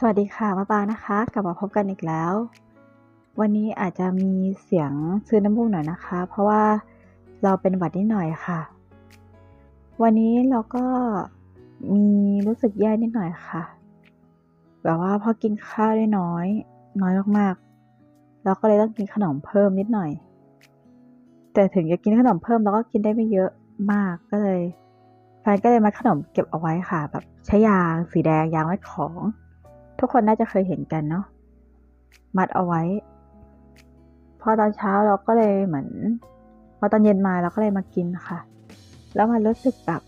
สวัสดีค่ะมาปางนะคะ กลับมาพบกันอีกแล้ว วันนี้อาจจะมีเสียงซื้อน้ำมูกหน่อยนะคะ เพราะว่าเราเป็นหวัดนิดหน่อยค่ะ วันนี้เราก็มีรู้สึกแย่นิดหน่อยค่ะ แบบว่าพอกินข้าวได้น้อย น้อยมากๆเราก็เลยต้องกินขนมเพิ่มนิดหน่อย แต่ถึงจะกินขนมเพิ่มเราก็กินได้ไม่เยอะมากก็เลยแฟนก็เลยมาขนมเก็บเอาไว้ค่ะ แบบใช้ยางสีแดงยางไว้ของ ทุกคนน่าจะเคยเห็นกันเนาะมัดเอาไว้ พอตอนเช้าเราก็เลยเหมือน พอตอนเย็นมาเราก็เลยมากินค่ะ แล้วมันรู้สึกแบบ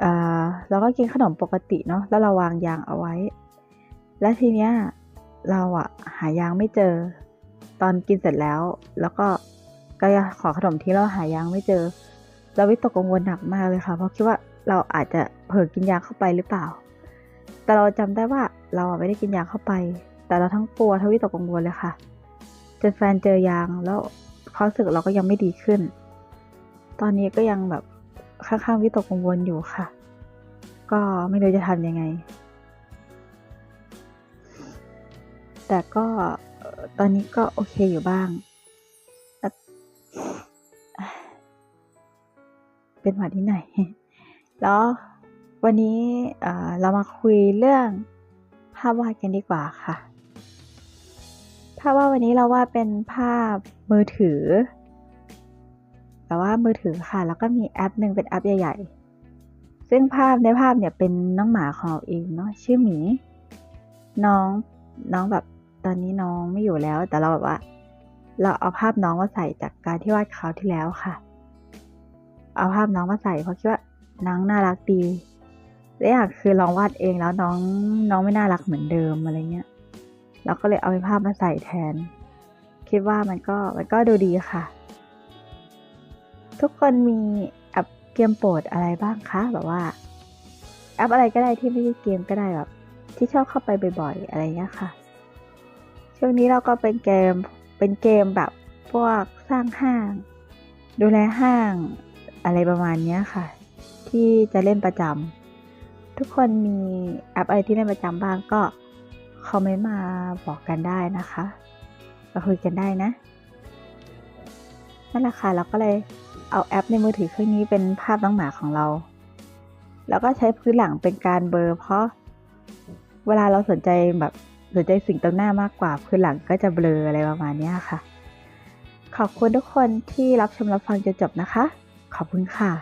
เออเราก็กินขนมปกติเนาะแล้วเราวางยางเอาไว้ และทีเนี้ยเราอะหายางไม่เจอ ตอนกินเสร็จแล้ว แล้วก็ก็ขอขนมที่เราหายางไม่เจอ เราวิตกกังวลหนักมากเลยค่ะ เพราะคิดว่าเราอาจจะเผลอกินยางเข้าไปหรือเปล่า แต่เราจำได้ว่าเราไม่ได้กินยาเข้าไป แต่เราทั้งกลัวทั้งวิตกกังวลเลยค่ะ จนแฟนเจอยางแล้วความรู้สึกเราก็ยังไม่ดีขึ้น ตอนนี้ก็ยังแบบค่อนข้างวิตกกังวลอยู่ค่ะ ก็ไม่รู้จะทำยังไง แต่ก็ตอนนี้ก็โอเคอยู่บ้าง เป็นหวัดที่ไหน แล้ว วันนี้เรามาคุยเรื่องภาพวาดกันดีกว่าค่ะ ภาพวาดวันนี้เราวาดเป็นภาพมือถือ แต่ว่ามือถือค่ะ แล้วก็มีแอปหนึ่งเป็นแอปใหญ่ ๆ ซึ่งภาพในภาพเนี่ยเป็นน้องหมาของเราเองเนาะชื่อหมี น้องน้องแบบตอนนี้น้องไม่อยู่แล้ว แต่เราแบบว่า เราเอาภาพน้องมาใส่จากการที่วาดคราวที่แล้วค่ะ เอาภาพน้องมาใส่เพราะคิดว่าน้องน่ารักดี และอย่างคือลองวาดเองแล้วน้องน้องไม่น่ารักเหมือนเดิมอะไรเงี้ยเราก็เลยเอาภาพมาใส่แทน คิดว่ามันก็มันก็ดูดีค่ะ ทุกคนมีแอปเกมโปรดอะไรบ้างคะแบบว่าแอปอะไรก็ได้ที่ไม่ใช่เกมก็ได้แบบที่ชอบเข้าไปบ่อยๆ อะไรเงี้ยค่ะ ช่วงนี้เราก็เป็นเกมเป็นเกมแบบพวกสร้างห้าง ดูแลห้างอะไรประมาณเนี้ยค่ะ ที่จะเล่นประจำ ทุกคนมีแอปอะไรที่เล่นประจำบ้างก็คอมเมนต์มาบอกกันได้นะคะมาคุยกันได้นะนั่นแหละค่ะเราก็เลยเอาแอปในมือถือเครื่องนี้เป็นภาพน้องหมาของเรา แล้วก็ใช้พื้นหลังเป็นการเบลอเพราะเวลาเราสนใจแบบสนใจสิ่งตรงหน้ามากกว่าพื้นหลังก็จะเบลออะไรประมาณนี้ค่ะ ขอบคุณทุกคนที่รับชมรับฟังจนจบนะคะ ขอบคุณค่ะ